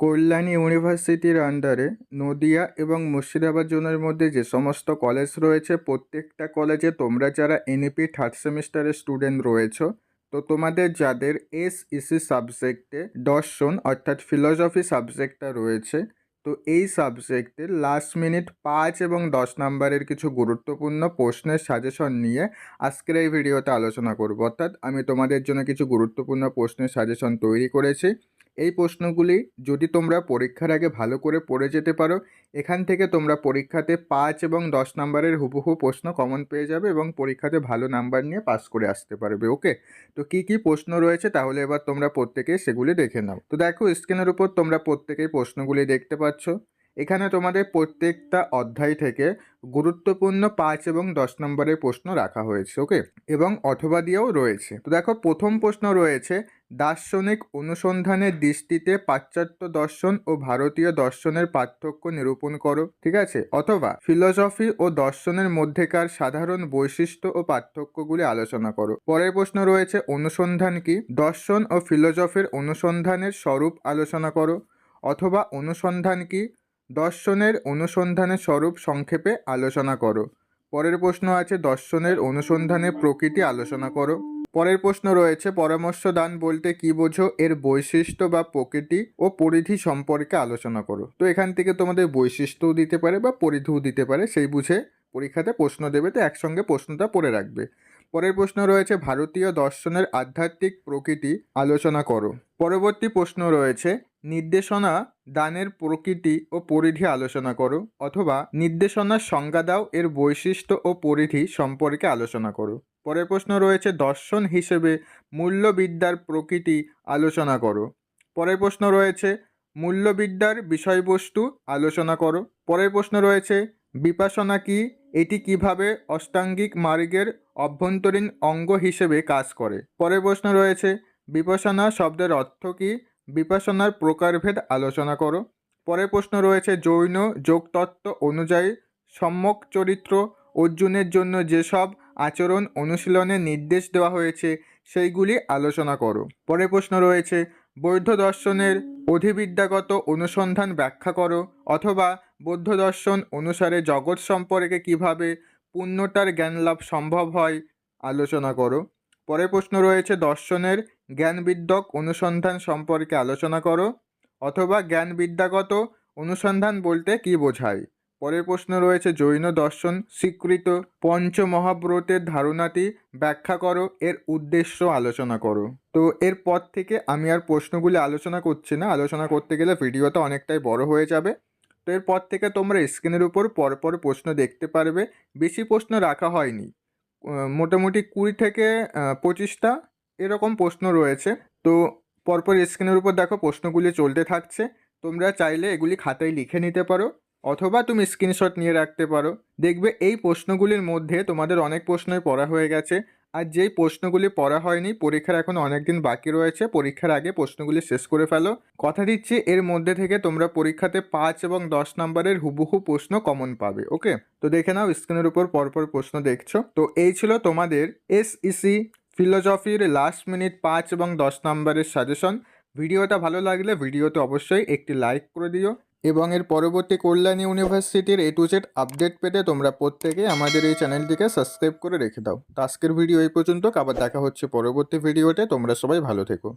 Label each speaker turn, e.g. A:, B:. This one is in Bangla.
A: কল্যাণী ইউনিভার্সিটির আন্ডারে নদিয়া এবং মুর্শিদাবাদ জোনের মধ্যে যে সমস্ত কলেজ রয়েছে, প্রত্যেকটা কলেজে তোমরা যারা এনইপি থার্ড সেমিস্টারের স্টুডেন্ট রয়েছো, তো তোমাদের যাদের এস ইসি সাবজেক্টে দর্শন অর্থাৎ ফিলসফি সাবজেক্টটা রয়েছে, তো এই সাবজেক্টে লাস্ট মিনিট পাঁচ এবং দশ নাম্বারের কিছু গুরুত্বপূর্ণ প্রশ্নের সাজেশন নিয়ে আজকের এই ভিডিওতে আলোচনা করব। অর্থাৎ আমি তোমাদের জন্য কিছু গুরুত্বপূর্ণ প্রশ্নের সাজেশন তৈরি করেছি। এই প্রশ্নগুলি যদি তোমরা পরীক্ষার আগে ভালো করে পড়ে যেতে পারো, এখান থেকে তোমরা পরীক্ষাতে পাঁচ এবং দশ নাম্বারের হুবহু প্রশ্ন কমন পেয়ে যাবে এবং পরীক্ষাতে ভালো নাম্বার নিয়ে পাস করে আসতে পারবে ওকে তো কি কি প্রশ্ন রয়েছে তাহলে এবার তোমরা প্রত্যেকেই সেগুলি দেখে নাও। তো দেখো স্ক্রিনের উপর তোমরা প্রত্যেকেই প্রশ্নগুলি দেখতে পাচ্ছ। এখানে তোমাদের প্রত্যেকটা অধ্যায় থেকে গুরুত্বপূর্ণ পাঁচ এবং দশ নম্বরের প্রশ্ন রাখা হয়েছে ওকে এবং অথবা দিয়েও রয়েছে। তো দেখো, প্রথম প্রশ্ন রয়েছে দার্শনিক অনুসন্ধানের দৃষ্টিতে পাশ্চাত্য দর্শন ও ভারতীয় দর্শনের পার্থক্য নিরূপণ করো, ঠিক আছে? অথবা ফিলসফি ও দর্শনের মধ্যেকার সাধারণ বৈশিষ্ট্য ও পার্থক্যগুলি আলোচনা করো। পরের প্রশ্ন রয়েছে, অনুসন্ধান কি? দর্শন ও ফিলসফির অনুসন্ধানের স্বরূপ আলোচনা করো, অথবা অনুসন্ধান কি? দর্শনের অনুসন্ধানের স্বরূপ সংক্ষেপে আলোচনা করো। পরের প্রশ্ন আছে, দর্শনের অনুসন্ধানের প্রকৃতি আলোচনা করো। পরের প্রশ্ন রয়েছে পরামর্শ দান বলতে কি বোঝো? এর বৈশিষ্ট্য বা প্রকৃতি ও পরিধি সম্পর্কে আলোচনা করো। তো এখান থেকে তোমাদের বৈশিষ্ট্যও দিতে পারে বা পরিধিও দিতে পারে, সেই বুঝে পরীক্ষাতে প্রশ্ন দেবে, তো একসঙ্গে প্রশ্নটা পড়ে রাখবে। পরের প্রশ্ন রয়েছে, ভারতীয় দর্শনের আধ্যাত্মিক প্রকৃতি, আলোচনা করো। পরবর্তী প্রশ্ন রয়েছে নির্দেশনা দানের প্রকৃতি ও পরিধি আলোচনা করো অথবা নির্দেশনার সংজ্ঞা দাও এর বৈশিষ্ট্য ও পরিধি সম্পর্কে আলোচনা করো। পরের প্রশ্ন রয়েছে, দর্শন হিসেবে মূল্যবিদ্যার প্রকৃতি আলোচনা করো। পরের প্রশ্ন রয়েছে, মূল্যবিদ্যার বিষয়বস্তু আলোচনা করো। পরের প্রশ্ন রয়েছে, বিপাসনা কি? এটি কীভাবে অষ্টাঙ্গিক মার্গের অভ্যন্তরীণ অঙ্গ হিসেবে কাজ করে? পরের প্রশ্ন রয়েছে, বিপাসনা শব্দের অর্থ কী? বিপাসনার প্রকারভেদ আলোচনা করো। পরের প্রশ্ন রয়েছে, জৈন যোগতত্ত্ব অনুযায়ী সম্যক চরিত্র অর্জুনের জন্য যেসব আচরণ অনুশীলনের নির্দেশ দেওয়া হয়েছে, সেইগুলি আলোচনা করো। পরের প্রশ্ন রয়েছে, বৌদ্ধ দর্শনের অধিবিদ্যাগত অনুসন্ধান ব্যাখ্যা করো অথবা বৌদ্ধ দর্শন অনুসারে জগৎ সম্পর্কে কীভাবে পূর্ণতার জ্ঞান লাভ সম্ভব হয় আলোচনা করো। পরের প্রশ্ন রয়েছে, দর্শনের জ্ঞানবিদ্যক অনুসন্ধান সম্পর্কে আলোচনা করো অথবা জ্ঞানবিদ্যাগত অনুসন্ধান বলতে কি বোঝায়? পরের প্রশ্ন রয়েছে, জৈন দর্শন স্বীকৃত পঞ্চমহাব্রতের ধারণাটি ব্যাখ্যা করো, এর উদ্দেশ্য আলোচনা করো। তো এর পর থেকে আমি আর প্রশ্নগুলি আলোচনা করছি না, আলোচনা করতে গেলে ভিডিওটা অনেকটাই বড় হয়ে যাবে। তো এরপর থেকে তোমরা স্ক্রিনের উপর পরপর প্রশ্ন দেখতে পারবে, বেশি প্রশ্ন রাখা হয়নি। মোটামুটি কুড়ি থেকে পঁচিশটা এরকম প্রশ্ন রয়েছে। তো পরপর স্ক্রিনের উপর দেখো প্রশ্নগুলি চলতে থাকছে। তোমরা চাইলে এগুলি খাতায় লিখে নিতে পারো অথবা তুমি স্ক্রিনশট নিয়ে রাখতে পারো। দেখবে এই প্রশ্নগুলির মধ্যে তোমাদের অনেক প্রশ্নই পড়া হয়ে গেছে। আর যেই প্রশ্নগুলি পড়া হয়নি, পরীক্ষার এখন অনেক দিন বাকি রয়েছে, পরীক্ষার আগে প্রশ্নগুলি শেষ করে ফেলো। কথা দিচ্ছি, এর মধ্যে থেকে তোমরা পরীক্ষাতে পাঁচ এবং দশ নম্বরের হুবহু প্রশ্ন কমন পাবে ওকে তো দেখে নাও স্ক্রিনের উপর পরপর প্রশ্ন দেখছ। তো এই ছিল তোমাদের এসইসি ফিলোসফির লাস্ট মিনিট পাঁচ এবং দশ নম্বরের সাজেশন ভিডিওটা ভালো লাগলে ভিডিওতে অবশ্যই একটি লাইক করে দিও এবং এর পরবর্তী কল্যাণী ইউনিভার্সিটির এ টু জেড আপডেট পেতে তোমরা প্রত্যেকে আমাদের এই চ্যানেলটিকে সাবস্ক্রাইব করে রেখে দাও। তো আজকের ভিডিও এই পর্যন্ত। আবার দেখা হচ্ছে পরবর্তী ভিডিওতে তোমরা সবাই ভালো থেকো।